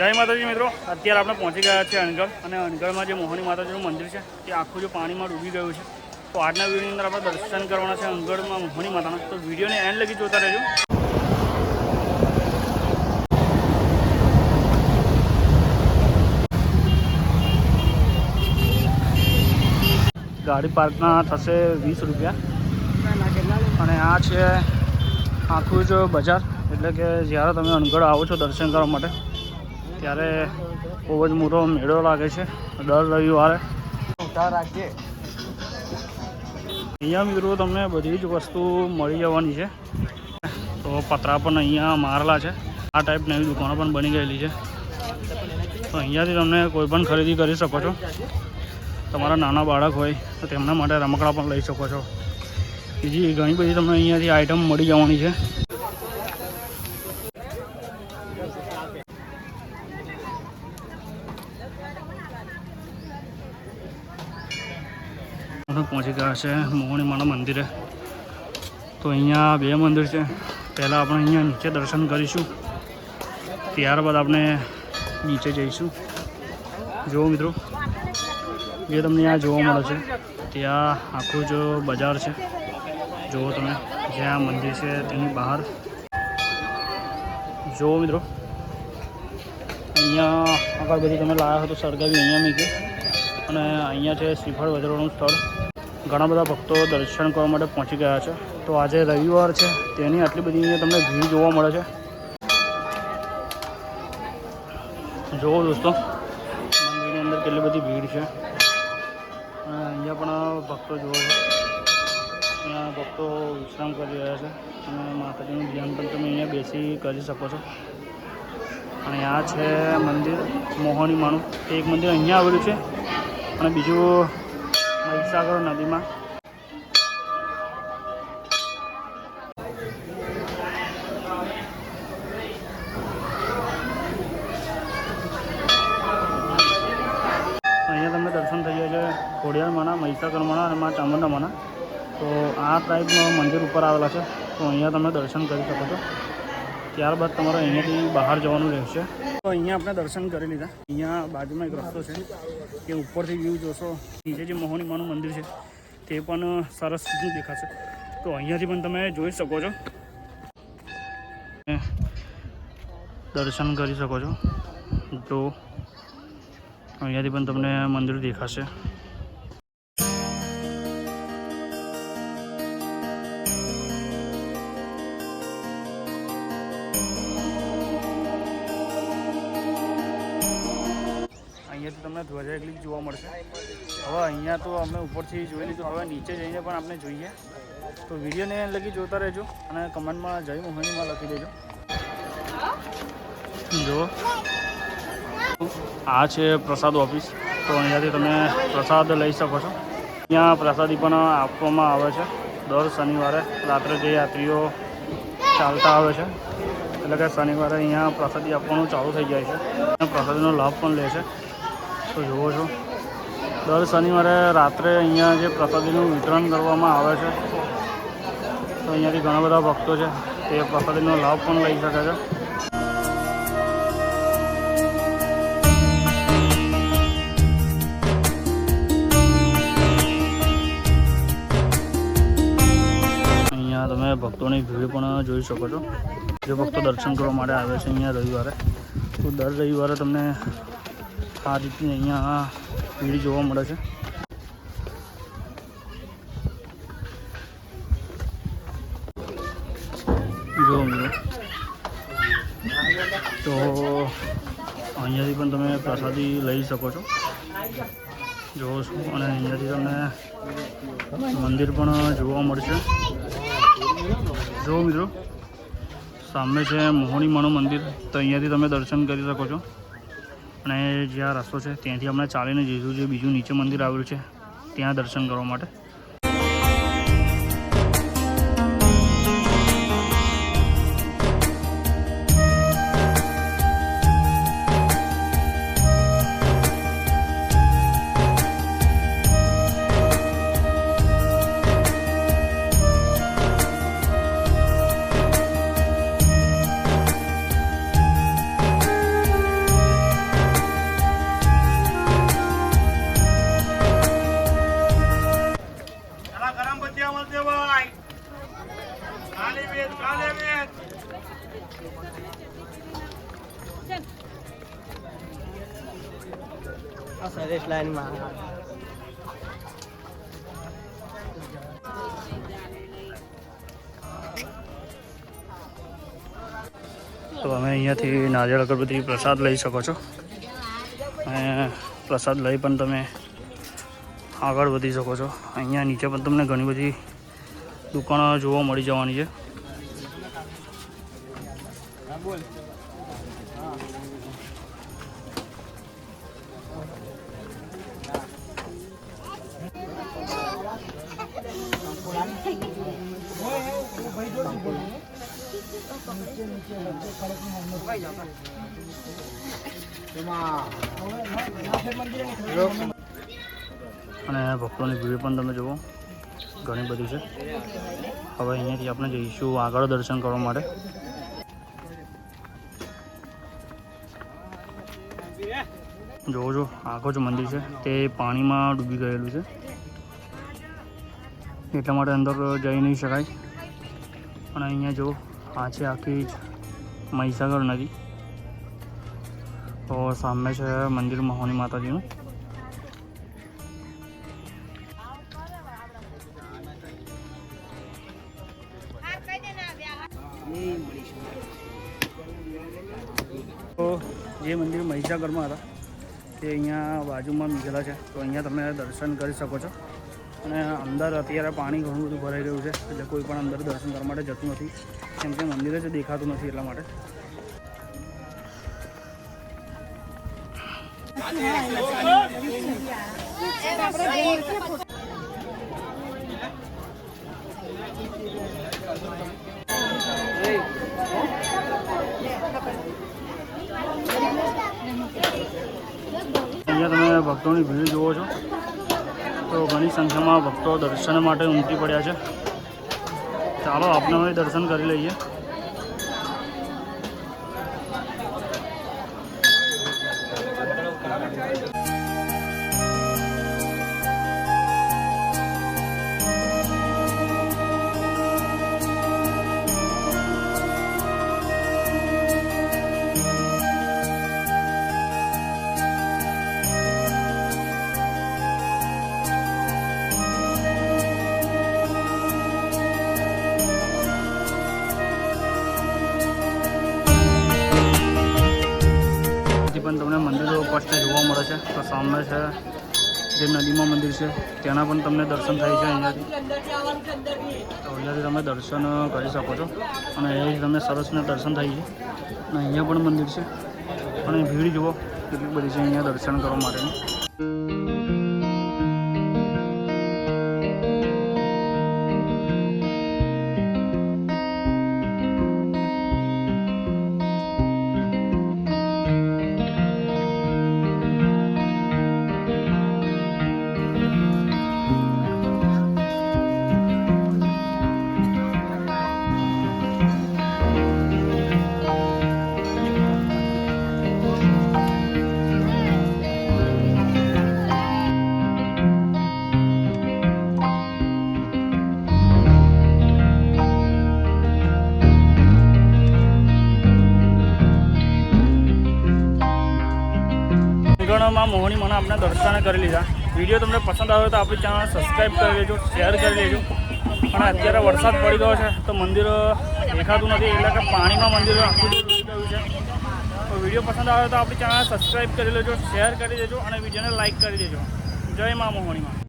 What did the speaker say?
માતાજી મિત્રો. અત્યારે આપણે પહોંચી ગયા છે અણગઢ અને અણગઢમાં જે મોહની માતાજીનું મંદિર છે, તે આખું જે પાણીમાં ડૂબી ગયું છે. તો આજના વિડીયોની અંદર આપણે દર્શન કરવાના છે અણગઢમાં મોહની માતાના. તો વિડીયોને એન્ડ લગી જોતા રહેજો. ગાડી પાર્કના થશે વીસ રૂપિયા. અને આ છે આખું જ બજાર. એટલે કે જ્યારે તમે અનગઢ આવો છો દર્શન કરવા માટે ત્યારે ખૂબ જ મોટો મેળો લાગે છે. દર રવિવારે. અહીંયા મિત્રો તમને બધી જ વસ્તુ મળી જવાની છે. તો પતરા પણ અહીંયા મારેલા છે. આ ટાઈપની નવી દુકાનો પણ બની ગયેલી છે. તો અહીંયાથી તમને કોઈ પણ ખરીદી કરી શકો છો. તમારા નાના બાળક હોય તો તેમના માટે રમકડા પણ લઈ શકો છો. બીજી ઘણી બધી તમને અહીંયાથી આઈટમ મળી જવાની છે. પહોંચી ગયા છે મોહણી માના મંદિરે. તો અહીંયા બે મંદિર છે. પહેલાં આપણે અહીંયા નીચે દર્શન કરીશું. ત્યારબાદ આપણે નીચે જઈશું. જુઓ મિત્રો, જે તમને આ જોવા મળે છે, ત્યાં આખું જો બજાર છે. જુઓ તમે, જ્યાં મંદિર છે તેની બહાર. જુઓ મિત્રો, અહીંયા આગળ બધી તમે લાવ્યા હતો સળગાવી અહીંયા મૂકી અને અહીંયા છે શ્રીફળ વધારવાનું સ્થળ. ઘણા બધા ભક્તો દર્શન કરવા માટે પહોંચી ગયા છે. તો આજે રવિવાર છે, તેની આટલી બધી તમને ભીડ જોવા મળે છે. જુઓ દોસ્તો, મંદિરની અંદર કેટલી બધી ભીડ છે. અને અહીંયા પણ ભક્તો જુઓ છે. અહીંયા ભક્તો વિશ્રામ કરી રહ્યા છે. અને માતાજીનું ધ્યાન પણ તમે અહીંયા બેસી કરી શકો છો. અને આ છે મંદિર મોહની માનું એક મંદિર અહીંયા આવેલું છે. અને બીજું મહીસાગર નદીમાં. અહીંયા તમને દર્શન થઈ ગયા છે ખોડિયારમાંના મહીસાગરમાંના અને મા ચામુંડામાંના. તો આ ટાઈપનું મંદિર ઉપર આવેલા છે. તો અહીંયા તમે દર્શન કરી શકો છો. ત્યારબાદ તમારે અહીંયાથી બહાર જવાનું રહેશે. તો અહીંયા આપણે દર્શન કરી લીધા. અહીંયા બાજુમાં એક રસ્તો છે. કે ઉપરથી વ્યૂ જોશો. નીચે જે મોહની માનું મંદિર છે, તે પણ સરસ દેખાશે. તો અહીંયાથી પણ તમે જોઈ શકો છો. દર્શન કરી શકો છો. તો અહીંયાથી પણ તમને મંદિર દેખાશે. ધ્વજા એકલી જોવા મળશે. હવે અહીંયા તો અમે ઉપરથી જોઈ લીધું હવે નીચે જઈને પણ આપણે જોઈએ. તો વિડીયોને લગી જોતા રહેજો અને કમેન્ટમાં જય મોહિનીમાં લખી દેજો. જો. આ છે પ્રસાદ ઓફિસ. તો અહીંયાથી તમે પ્રસાદ લઈ શકો છો. અહીંયા પ્રસાદી પણ આપવામાં આવે છે. દર શનિવારે રાત્રે જે યાત્રીઓ ચાલતા આવે છે, એટલે કે શનિવારે અહીંયા પ્રસાદી આપવાનું ચાલુ થઈ જાય છે. અને પ્રસાદીનો લાભ પણ લે છે. તો જુઓ છો. દર શનિવારે રાત્રે અહીંયા જે પ્રસાદીનું વિતરણ કરવામાં આવે છે, તો અહીંયાથી ઘણા બધા ભક્તો છે, તે પ્રસાદીનો લાભ પણ લઈ શકે છે. તમે ભક્તોની ભીડ પણ જોઈ શકો છો. જે ભક્તો દર્શન કરવા માટે આવે છે અહીંયા રવિવારે. તો દર રવિવારે તમને આ રીતની અહીંયા ભીડ જોવા મળે છે તો અહીંયાથી પણ તમે પ્રસાદી લઈ શકો છો જોવો છો અને અહીંયાથી તમને મંદિર પણ જોવા મળશે જો મિત્રો સામે છે મોહણી માનું મંદિર તો અહીંયાથી તમે દર્શન કરી શકો છો અને જ્યાં રસ્તો છે, ત્યાંથી આપણે ચાલીને જઈશું, જે બીજું નીચે મંદિર આવેલું છે, ત્યાં દર્શન કરવા માટે. સરેશ લાઈનમાં. તો અમે અહીંયાથી નારિયેળ અગરબત્તી પ્રસાદ લઈ શકો છો. અને પ્રસાદ લઈ પણ તમે આગળ વધી શકો છો. અહીંયા નીચે પણ તમને ઘણી બધી દુકાનો જોવા મળી જવાની છે. અને ભક્તોની ભીડ પણ તમે જુઓ, ઘણી બધી છે. હવે અહીંયાથી આપણે જઈશું આગળ દર્શન કરવા માટે. જોવો છો આખો જ મંદિર છે. તે પાણીમાં ડૂબી ગયેલું છે. એટલા માટે અંદર જઈ નહીં શકાય. અને અહીંયા જો આ છે આખી મહીસાગર નદી. તો સામે છે મંદિર મહોની માતાજીનું. તો જે મંદિર મહીસાગરમાં હતા, તે અહીંયા બાજુમાં મીઘેલા છે. તો અહીંયા તમે દર્શન કરી શકો છો. અને અંદર અત્યારે પાણી ઘણું બધું ભરાઈ રહ્યું છે, એટલે કોઈ પણ અંદર દર્શન કરવા માટે જતું નથી. કેમ કે મંદિર જ દેખાતું નથી એટલા માટે. અહીંયા તમે ભક્તોની ભીડ જુઓ છો. તો ઘણી સંખ્યામાં ભક્તો દર્શન માટે ઉમટી પડ્યા છે. ચાલો આપણે દર્શન કરી લઈએ. સામે છે, જે નદીમાં મંદિર છે તેના પણ તમને દર્શન થાય છે અહીંયાથી. અહીંયાથી તમે દર્શન કરી શકો છો. અને અહીંયાથી તમને સરસને દર્શન થાય છે. અને અહીંયા પણ મંદિર છે. અને ભીડ જુઓ, કેટલી બધી છે અહીંયા દર્શન કરવા માટેની. ગણમાં મોહની મને આપણે દર્શન કરી લીધા. વીડિયો તમને પસંદ આવ્યો તો આપણી ચેનલ સબસ્ક્રાઈબ કરી લેજો શેર કરી લેજો પણ અત્યારે વરસાદ પડી ગયો છે, તો મંદિર દેખાતું નથી, એટલે કે પાણીમાં મંદિર આખું ડૂબી ગયું છે. વીડિયો પસંદ આવ્યો તો આપણી ચેનલ સબસ્ક્રાઈબ કરી લેજો શેર કરી દેજો અને વિડીયોને લાઇક કરી દેજો. જય મા મોહણીમાં